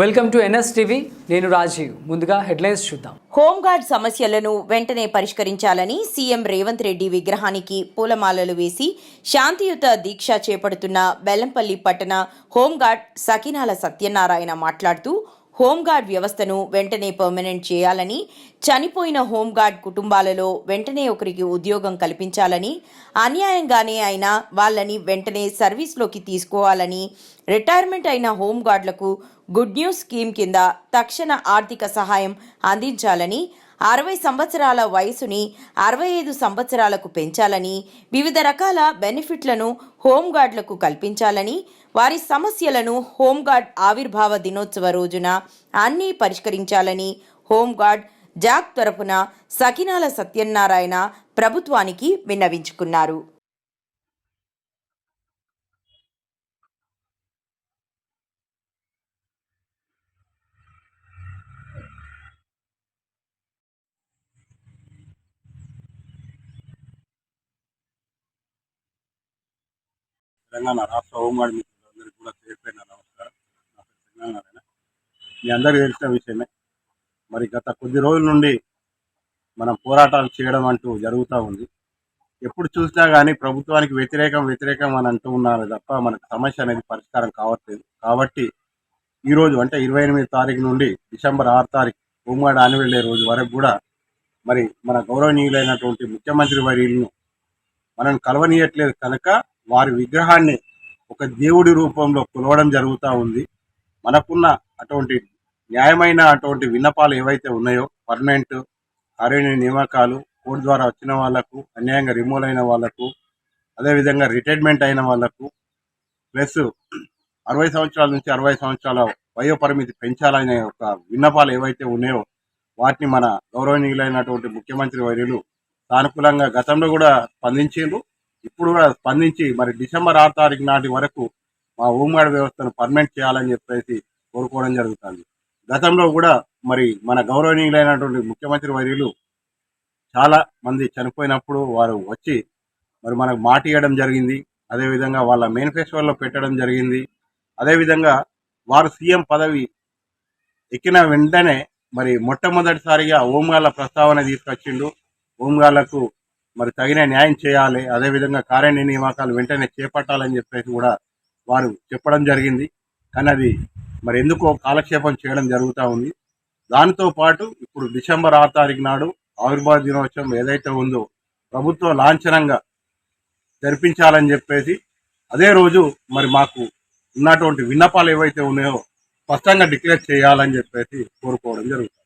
Welcome to NS TV నేను రాజీవ్. ముందుగా headlines చూద్దాం. హోంగార్డ్ సమస్యలను వెంటనే పరిష్కరించాలని సీఎం రేవంత్ రెడ్డి విగ్రహానికి పూలమాలలు వేసి శాంతియుత దీక్ష చేపడుతున్న బెల్లంపల్లి పట్టణ హోంగార్డ్ సకినాల సత్యనారాయణ మాట్లాడుతూ హోంగార్డ్ వ్యవస్థను వెంటనే పర్మనెంట్ చేయాలని చనిపోయిన హోంగార్డ్ కుటుంబాలలో వెంటనే ఒకరికి ఉద్యోగం కల్పించాలని అన్యాయంగానే అయినా వాళ్ళని వెంటనే సర్వీస్లోకి తీసుకోవాలని రిటైర్మెంట్ అయిన హోంగార్డులకు గుడ్ న్యూస్ స్కీమ్ కింద తక్షణ ఆర్థిక సహాయం అందించాలని అరవై సంవత్సరాల వయసుని అరవై ఐదు సంవత్సరాలకు పెంచాలని వివిధ రకాల బెనిఫిట్లను హోంగార్డులకు కల్పించాలని వారి సమస్యలను హోంగార్డ్ ఆవిర్భావ దినోత్సవ రోజున అన్నీ పరిష్కరించాలని హోంగార్డ్ జాక్ తరపున సకినాల సత్యనారాయణ ప్రభుత్వానికి విన్నవించుకున్నారు. తెలంగాణ రాష్ట్ర హోంగార్డ్ మిత్రులందరికీ కూడా పేరుపైన నమస్కారం. నా పేరు తెలంగాణ మీ అందరికీ తెలిసిన విషయమే. మరి గత కొద్ది రోజుల నుండి మనం పోరాటాలు చేయడం అంటూ జరుగుతూ ఉంది. ఎప్పుడు చూసినా కానీ ప్రభుత్వానికి వ్యతిరేకం వ్యతిరేకం అని అంటూ ఉన్నారు తప్ప మనకు సమస్య అనేది పరిష్కారం కావట్లేదు. కాబట్టి ఈరోజు అంటే ఇరవై ఎనిమిది తారీఖు నుండి డిసెంబర్ ఆరు తారీఖు హోంగార్డ్ ఆనివెళ్ళే రోజు వరకు కూడా మరి మన గౌరవనీయులైనటువంటి ముఖ్యమంత్రి వర్యులను మనం కలవనీయట్లేదు కనుక వారి విగ్రహాన్ని ఒక దేవుడి రూపంలో కొలవడం జరుగుతూ ఉంది. మనకున్న అటువంటి న్యాయమైన అటువంటి విన్నపాలు ఏవైతే ఉన్నాయో పర్మనెంట్ కార్యనిర్వహణ నియామకాలు కోర్టు ద్వారా వచ్చిన వాళ్ళకు అన్యాయంగా రిమూవ్ అయిన వాళ్ళకు అదేవిధంగా రిటైర్మెంట్ అయిన వాళ్ళకు ప్లస్ అరవై సంవత్సరాల నుంచి అరవై సంవత్సరాల వయో పరిమితి పెంచాలనే ఒక విన్నపాలు ఏవైతే ఉన్నాయో వాటిని మన గౌరవనీయులైనటువంటి ముఖ్యమంత్రి వర్యులు సానుకూలంగా గతంలో కూడా స్పందించిండ్రు. ఇప్పుడు కూడా స్పందించి మరి డిసెంబర్ ఆరు తారీఖు నాటి వరకు మా హోంగార్డ్ వ్యవస్థను పర్మనెంట్ చేయాలని చెప్పేసి కోరుకోవడం జరుగుతుంది. గతంలో కూడా మరి మన గౌరవనీయులైనటువంటి ముఖ్యమంత్రి వర్యులు చాలా మంది చనిపోయినప్పుడు వారు వచ్చి మరి మనకు మాట ఇవ్వడం జరిగింది. అదేవిధంగా వాళ్ళ మేనిఫెస్టోలో పెట్టడం జరిగింది. అదేవిధంగా వారు సీఎం పదవి ఎక్కిన వెంటనే మరి మొట్టమొదటిసారిగా హోంగార్ల ప్రస్తావన తీసుకొచ్చిండు. హోంగార్లకు మరి తగిన న్యాయం చేయాలి. అదేవిధంగా కార్యాలయ నియామకాలు వెంటనే చేపట్టాలని చెప్పేసి కూడా వారు చెప్పడం జరిగింది. కానీ అది మరి ఎందుకో కాలక్షేపం చేయడం జరుగుతూ ఉంది. దానితో పాటు ఇప్పుడు డిసెంబర్ ఆరు తారీఖు నాడు ఆవిర్భావ దినోత్సవం ఏదైతే ఉందో ప్రభుత్వ లాంఛనంగా జరిపించాలని చెప్పేసి అదే రోజు మరి మాకు ఉన్నటువంటి విన్నపాలు ఏవైతే ఉన్నాయో స్పష్టంగా డిక్లేర్ చేయాలని చెప్పేసి కోరుకోవడం జరుగుతుంది.